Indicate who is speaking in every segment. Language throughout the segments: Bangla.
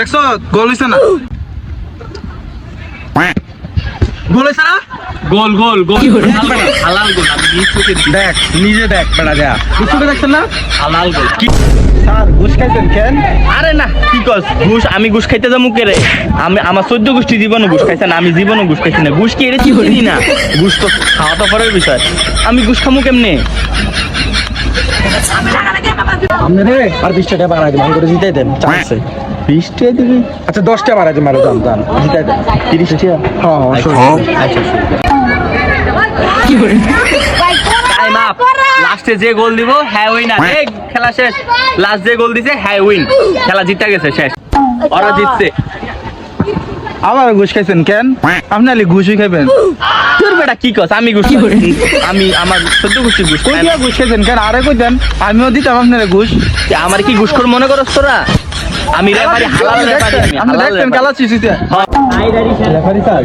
Speaker 1: দেখছ? গোল হইছে না? গোল হইছে না?
Speaker 2: গোল গোল গোল। হালাল গোল আমি নিজ চোখে দেখ
Speaker 1: নিজে দেখ বেড়া দেয়া বুঝতে দেখছেন না?
Speaker 2: হালাল গোল। কি?
Speaker 1: স্যার ঘুষ খাইছেন কেন?
Speaker 2: আরে না কি কস? ঘুষ আমি ঘুষ খাইতে যাব কে রে? আমি আমার চোদ্দ গোষ্ঠী জীবনও ঘুষ খাইছে না আমি জীবনও ঘুষ খাইছি না। ঘুষ কি এটা কি করি না। ঘুষ তো খাওয়া তো পরের বিষয়। আমি ঘুষ খামু কেমনে?
Speaker 1: আপনি রে আর বিশ টাকা বাড়াই করে জিতাই দেন চান্সে
Speaker 2: বিশ টাকা দিবি?
Speaker 1: আচ্ছা দশ টাকা বাড়াই দিন মারো দাম দাম জিতাই দেন।
Speaker 2: তিরিশ টাকা
Speaker 1: হ্যাঁ হ্যাঁ।
Speaker 2: আচ্ছা টাইম আপ লাস্টে যে গোল দিব হ্যাঁ উইন আর খেলা শেষ। লাস্ট যে গোল দিছে হ্যাঁ উইন খেলা জিতে গেছে শেষ। ওরা জিতছে।
Speaker 1: আবার ঘুষ খাইছেন কেন? আপনি আলি ঘুষই খাইবেন।
Speaker 2: তোর বেটা কি কস? আমি ঘুষ। আমি আমার চোদ্দ গোষ্ঠী ঘুষ
Speaker 1: কই দিয়া ঘুষ খাইছেন কেন? আরে কই দেন আমিও দিতাম আপনার ঘুষ।
Speaker 2: আমার কি ঘুষখোর মনে করস তোরা? আমি রেফারি হালাল রেফারি
Speaker 1: আপনি দেখছেন চিচিতে
Speaker 2: হ্যাঁ।
Speaker 1: রেফারি স্যার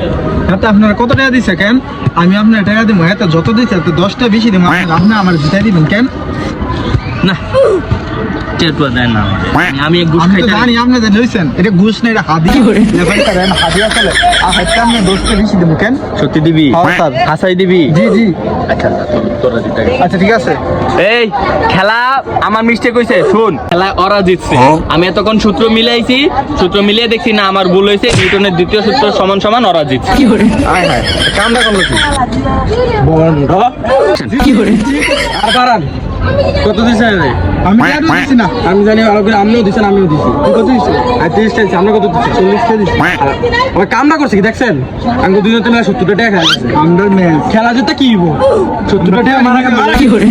Speaker 1: আপনারা কত টাকা দিছে কেন? আমি আপনার টাকা দিব হ্যাঁ যত দিছে তো দশটা বেশি দিব আপনি আমার জিতাই দিবেন কেন?
Speaker 2: না। চেটুয়া দেয় না আমি ঘুষ
Speaker 1: আমি তো
Speaker 2: খাইতে
Speaker 1: জানি আপনি যে লইছেন এটা ঘুষ না এটা হাদি। রেফারি স্যার হাদি আসলে আর হাইতে আপনি দশটা বেশি দিব কেন?
Speaker 2: সত্যি দিবি?
Speaker 1: হ্যাঁ, স্যার।
Speaker 2: হাসাই দিবি?
Speaker 1: জি জি।
Speaker 2: আচ্ছা।
Speaker 1: আচ্ছা ঠিক আছে।
Speaker 2: এই খেলা আমার মিস্টেক শুন। খেলা ওরা জিতছে। আমি এতক্ষণ সূত্র মিলাইছি সূত্র মিলিয়ে দেখছি না আমার ভুল হয়েছে নিউটনের দ্বিতীয় সূত্র সমান সমান ওরা জিতছে।
Speaker 1: আয় হায় কামটা করল কি বন্ধ আর বাড়ান
Speaker 3: কত দিছেন রে
Speaker 1: আমি আর দিছি না।
Speaker 3: আমি জানি করে আমিও দিছেন আমিও দিছি।
Speaker 1: কত দিছে?
Speaker 3: আর তিরিশটা দিছি আমরা কত দিচ্ছি
Speaker 1: চল্লিশটা দিছি?
Speaker 3: ওই কামটা করছে কি দেখছেন? আমি দুজন তুমি সত্তরটা টাকা খেলা। খেলা যেতে কি হইব? সত্তরটা টাকা মারা কি
Speaker 1: কি